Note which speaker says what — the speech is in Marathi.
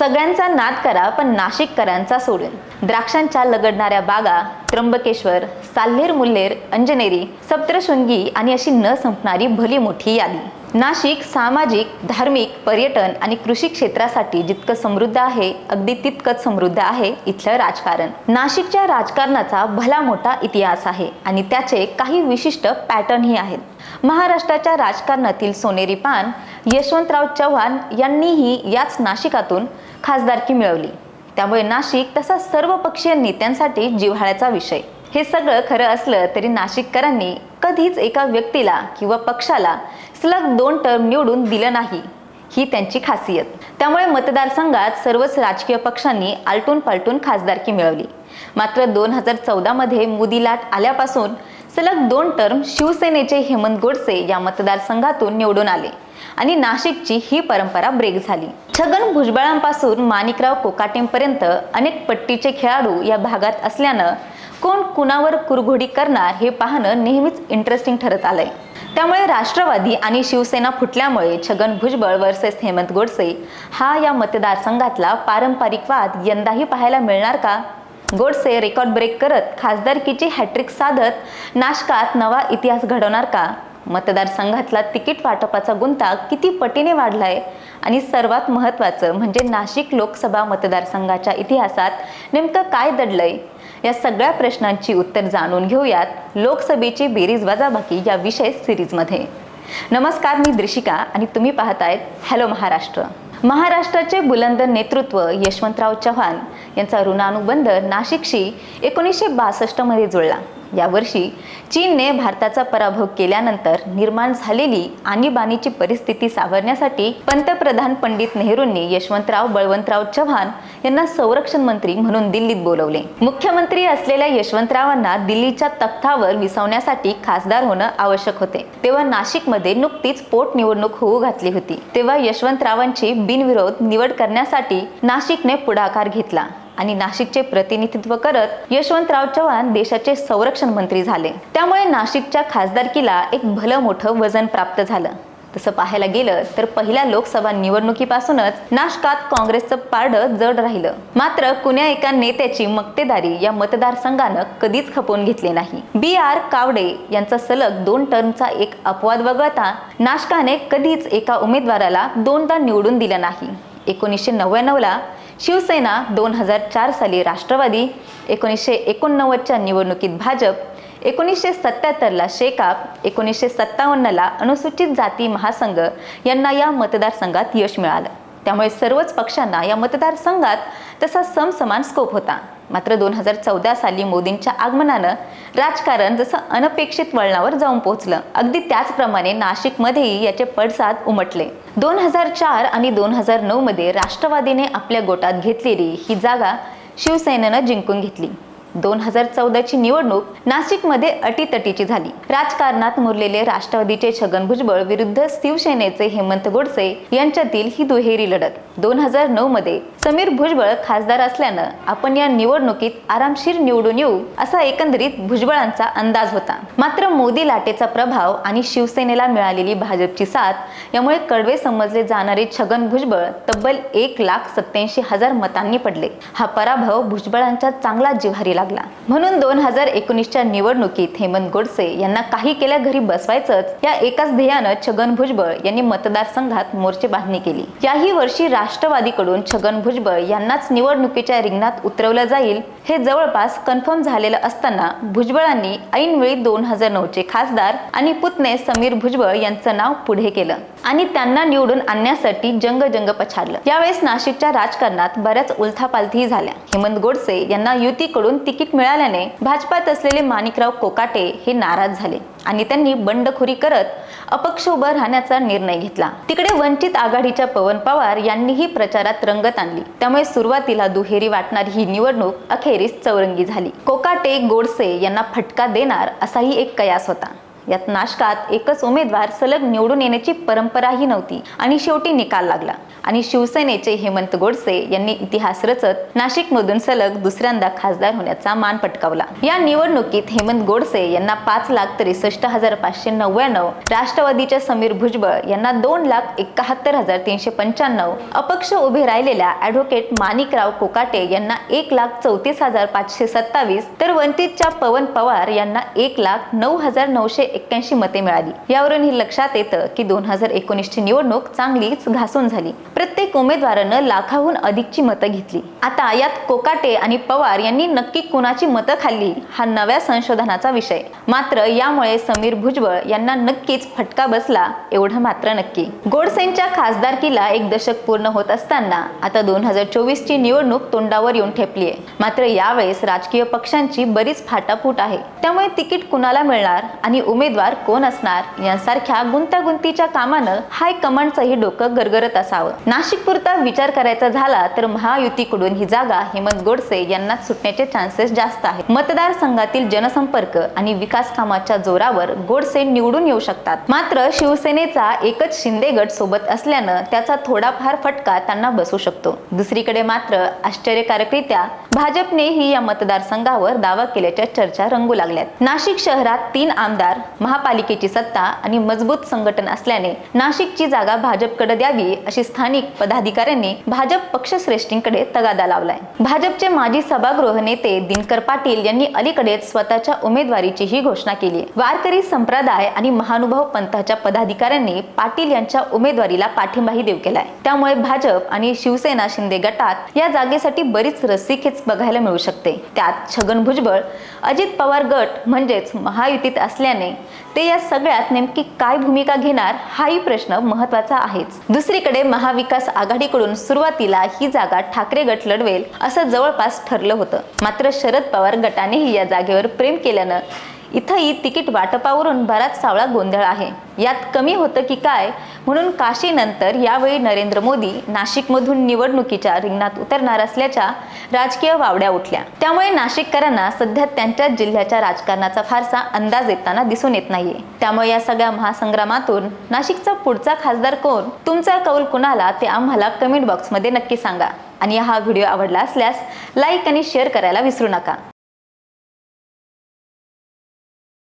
Speaker 1: सगळ्यांचा नाद करा पण नाशिककरांचा सोडून द्राक्षांच्या लगडणाऱ्या बागा त्र्यंबकेश्वर साल्हेर मुल्हेर अंजनेरी सप्तशृंगी आणि अशी न संपणारी भली मोठी यादी. नाशिक सामाजिक धार्मिक पर्यटन आणि कृषी क्षेत्रासाठी जितकं समृद्ध आहे अगदी तितकंच समृद्ध आहे इथलं राजकारण. नाशिकच्या राजकारणाचा भला मोठा इतिहास आहे आणि त्याचे काही विशिष्ट पॅटर्नही आहेत. महाराष्ट्राच्या राजकारणातील सोनेरी पान यशवंतराव चव्हाण यांनीही याच नाशिकातून खासदारकी मिळवली. त्यामुळे नाशिक तसा सर्व पक्षीय नेत्यांसाठी जिव्हाळ्याचा विषय. हे सगळं खरं असलं तरी नाशिककरांनी कधीच एका व्यक्तीला किंवा पक्षाला सलग दोन टर्म निवडून दिलं नाही ही त्यांची खासियत. त्यामुळे मतदारसंघात सर्वच राजकीय पक्षांनी आलटून पालटून खासदारकी मिळवली. मात्र दोन हजार चौदामध्ये मोदी लाट आल्यापासून सलग दोन टर्म शिवसेनेचे हेमंत गोडसे या मतदारसंघातून निवडून आले आणि नाशिकची ही परंपरा ब्रेक झाली. छगन भुजबळांपासून माणिकराव कोकाटेंपर्यंत अनेक पट्टीचे खेळाडू या भागात असल्यानं कोण कुणावर कुरघोडी करणार हे पाहणं नेहमीच इंटरेस्टिंग ठरत आलंय. त्यामुळे राष्ट्रवादी आणि शिवसेना फुटल्यामुळे छगन भुजबळ वर्सेस हेमंत गोडसे हा या मतदारसंघातला पारंपरिक वाद यंदाही पाहायला मिळणार का? गोडसे रेकॉर्ड ब्रेक करत खासदारकीची हॅट्रिक साधत नाशकात नवा इतिहास घडवणार का? मतदारसंघातला तिकीट वाटपाचा गुंता किती पटीने वाढलाय? आणि सर्वात महत्त्वाचं म्हणजे नाशिक लोकसभा मतदारसंघाच्या इतिहासात नेमकं काय दडलंय? या सगळ्या प्रश्नांची उत्तर जाणून घेऊयात लोकसभेची बेरीज वजाबाकी या विशेष सिरीजमध्ये. नमस्कार मी दृशिका आणि तुम्ही पाहतायत हॅलो महाराष्ट्र. महाराष्ट्राचे बुलंद नेतृत्व यशवंतराव चव्हाण यांचा ऋणानुबंध नाशिकशी एकोणीसशे बासष्टमध्ये जुळला. यावर्षी चीनने भारताचा पराभव केल्यानंतर निर्माण झालेली आणीबाणीची परिस्थिती सावरण्यासाठी पंतप्रधान पंडित नेहरूंनी यशवंतराव बळवंतराव चव्हाण यांना संरक्षण मंत्री म्हणून दिल्लीत बोलवले. मुख्यमंत्री असलेल्या यशवंतरावांना दिल्लीच्या तख्तावर विसवण्यासाठी खासदार होणं आवश्यक होते. तेव्हा नाशिकमध्ये नुकतीच पोटनिवडणूक होऊ घातली होती. तेव्हा यशवंतरावांची बिनविरोध निवड करण्यासाठी नाशिकने पुढाकार घेतला आणि नाशिकचे प्रतिनिधित्व करत यशवंतराव चव्हाण देशाचे संरक्षण मंत्री झाले. त्यामुळे नाशिकच्या खासदारकीला एक भलं मोठं वजन प्राप्त झालं. तसं पाहायला गेलं तर पहिल्या लोकसभा निवडणुकीपासूनच नाशकात काँग्रेसचं पारडं जड राहिलं. मात्र कुण्या एका नेत्याची मक्तेदारी या मतदारसंघानं कधीच खपवून घेतली नाही. बी आर कावडे यांचा सलग दोन टर्मचा एक अपवाद वगळता नाशकाने कधीच एका उमेदवाराला दोनदा निवडून दिलं नाही. एकोणीसशे नव्याण्णवला शिवसेना दोन हजार चार साली राष्ट्रवादी एकोणीसशे एकोणनव्वदच्या निवडणुकीत भाजप एकोणीसशे सत्याहत्तरला शेकाप एकोणीसशे सत्तावन्नला अनुसूचित जाती महासंघ यांना या मतदारसंघात यश मिळालं. त्यामुळे सर्वच पक्षांना या मतदारसंघात तसा समसमान स्कोप होता. मात्र दोन हजार चौदा साली मोदींच्या आगमनानं राजकारण जसं अनपेक्षित वळणावर जाऊन पोहोचलं अगदी त्याचप्रमाणे नाशिकमध्येही याचे पडसाद उमटले. दोन हजार चार आणि दोन हजार नऊमध्ये राष्ट्रवादीने आपल्या गोटात घेतलेली ही जागा शिवसेनेनं जिंकून घेतली. दोन हजार चौदाची निवडणूक नाशिकमध्ये अटीतटीची झाली. राजकारणात मुरलेले राष्ट्रवादीचे छगन भुजबळ विरुद्ध शिवसेनेचे हेमंत गोडसे यांच्यातील ही दुहेरी लढत दोन हजार नऊ मध्ये समीर भुजबळ खासदार असल्यानं आपण या निवडणुकीत आरामशीर निवडून येऊ असा एकंदरीत भुजबळांचा अंदाज होता. मात्र मोदी लाटेचा प्रभाव आणि शिवसेनेला मिळालेली भाजपची साथ यामुळे कडवे समजले जाणारे छगन भुजबळ तब्बल एक लाख सत्याऐंशी हजार मतांनी पडले. हा पराभव भुजबळांच्या चांगला जिव्हारी लागला. म्हणून दोन हजार एकोणीसच्या निवडणुकीत हेमंत गोडसे यांना काही केल्या घरी बसवायचंच या एकाच ध्येयानं छगन भुजबळ यांनी मतदारसंघात मोर्चे बांधणी केली. याही वर्षी राष्ट्रवादीकडून छगन भुजबळ यांनाच निवडणुकीच्या रिंगणात उतरवलं जाईल हे जवळपास कन्फर्म झालेलं असताना भुजबळांनी ऐनवेळी दोन हजार नऊचे खासदार आणि पुतणे समीर भुजबळ यांचं नाव पुढे केलं आणि त्यांना निवडून आणण्यासाठी जंग जंग पछाडलं. यावेळेस नाशिकच्या राजकारणात बऱ्याच उलथापालथी झाल्या. हेमंत गोडसे यांना युतीकडून तिकीट मिळाल्याने भाजपात असलेले माणिकराव कोकाटे हे नाराज झाले. आणि त्यांनी बंडखोरी करत अपक्ष उभं राहण्याचा निर्णय घेतला. तिकडे वंचित आघाडीच्या पवन पवार यांनीही प्रचारात रंगत आणली. त्यामुळे सुरुवातीला दुहेरी वाटणारी ही निवडणूक अखेरीस चौरंगी झाली. कोकाटे गोडसे यांना फटका देणार असाही एक कयास होता. यात नाशकात एकच उमेदवार सलग निवडून येण्याची परंपराही नव्हती आणि शेवटी निकाल लागला. आणि शिवसेनेचे हेमंत गोडसे यांनी इतिहास रचत नाशिकमधून सलग दुसऱ्यांदा खासदार होण्याचा मान पटकावला. या निवडणुकीत हेमंत गोडसे यांना पाच लाख त्रेसष्ट हजार पाचशे नव्याण्णव राष्ट्रवादीच्या समीर भुजबळ यांना दोन लाख एकाहत्तर हजार तीनशे पंच्याण्णव अपक्ष उभे राहिलेल्या ॲडव्होकेट माणिकराव कोकाटे यांना एक लाख चौतीस हजार पाचशे सत्तावीस तर वंचितच्या पवन पवार यांना एक लाख नऊ हजार नऊशे एक्क्याऐंशी मते मिळाली. यावरून हे लक्षात येतं की दोन हजार एकोणीसची निवडणूक चांगलीच घासून झाली. प्रत्येक उमेदवारानं लाखाहून अधिकची मतं घेतली. आता यात कोकाटे आणि पवार यांनी नक्की कुणाची मतं खाल्ली हा नव्या संशोधनाचा विषय. मात्र यामुळे समीर भुजबळ यांना नक्कीच फटका बसला एवढं मात्र नक्की. गोडसेंच्या खासदारकीला एक दशक पूर्ण होत असताना आता दोन हजार चोवीस ची निवडणूक तोंडावर येऊन ठेपली आहे मात्र यावेळेस राजकीय पक्षांची बरीच फाटाफूट आहे. त्यामुळे तिकीट कुणाला मिळणार आणि उमेदवार कोण असणार यांसारख्या गुंतागुंतीच्या कामानं हाय कमांडचंही डोकं गरगरत असावं. नाशिक पुरता विचार करायचा झाला तर महायुतीकडून ही जागा हेमंत गोडसे यांना सुटण्याचे चान्सेस जास्त आहेत. मतदारसंघातील जनसंपर्क आणि विकास कामाच्या जोरावर गोडसे निवडून येऊ शकतात. मात्र शिवसेनेचा एकच शिंदे गट सोबत असल्यानं त्याचा थोडाफार फटका त्यांना बसू शकतो. दुसरीकडे मात्र आश्चर्यकारकरित्या भाजपनेही या मतदारसंघावर दावा केल्याच्या चर्चा रंगू लागल्यात. नाशिक शहरात तीन आमदार महापालिकेची सत्ता आणि मजबूत संघटन असल्याने नाशिकची जागा भाजपकडे द्यावी अशी स्थानिक पदाधिकाऱ्यांनी भाजप पक्षश्रेष्ठींकडे तगादा लावलाय. भाजपचे माजी सभागृह नेते दिनकर पाटील यांनी अलीकडेच स्वतःच्या उमेदवारीची ही घोषणा केली. वारकरी संप्रदाय आणि महानुभाव पंथाच्या पदाधिकाऱ्यांनी पाटील यांच्या उमेदवारीला पाठिंबाही देऊ केलाय. त्यामुळे भाजप आणि शिवसेना शिंदे गटात या जागेसाठी बरीच रस्सीखेच बघायला मिळू शकते. त्यात छगन भुजबळ अजित पवार गट म्हणजेच महायुतीत असल्याने ते या सगळ्यात नेमकी काय भूमिका घेणार हाही प्रश्न महत्त्वाचा आहेच. दुसरीकडे महाविकास आघाडीकडून सुरुवातीला ही जागा ठाकरे गट लढवेल असं जवळपास ठरलं होतं. मात्र शरद पवार गटानेही या जागेवर प्रेम केल्यानं इथंही तिकीट वाटपावरून बराच सावळा गोंधळ आहे. यात कमी होतं की काय? म्हणून काशीनंतर यावेळी नरेंद्र मोदी नाशिकमधून निवडणुकीच्या रिंगणात उतरणार असल्याच्या राजकीय वावड्या उठल्या. त्यामुळे नाशिककरांना सध्या त्यांच्या जिल्ह्याच्या राजकारणाचा फारसा अंदाज येताना दिसून येत नाहीये. त्यामुळे या सगळ्या महासंग्रामातून नाशिकचा पुढचा खासदार कोण? तुमचा कौल कुणाला? ते आम्हाला कमेंट बॉक्समध्ये नक्की सांगा. आणि हा व्हिडिओ आवडला असल्यास लाईक आणि शेअर करायला विसरू नका.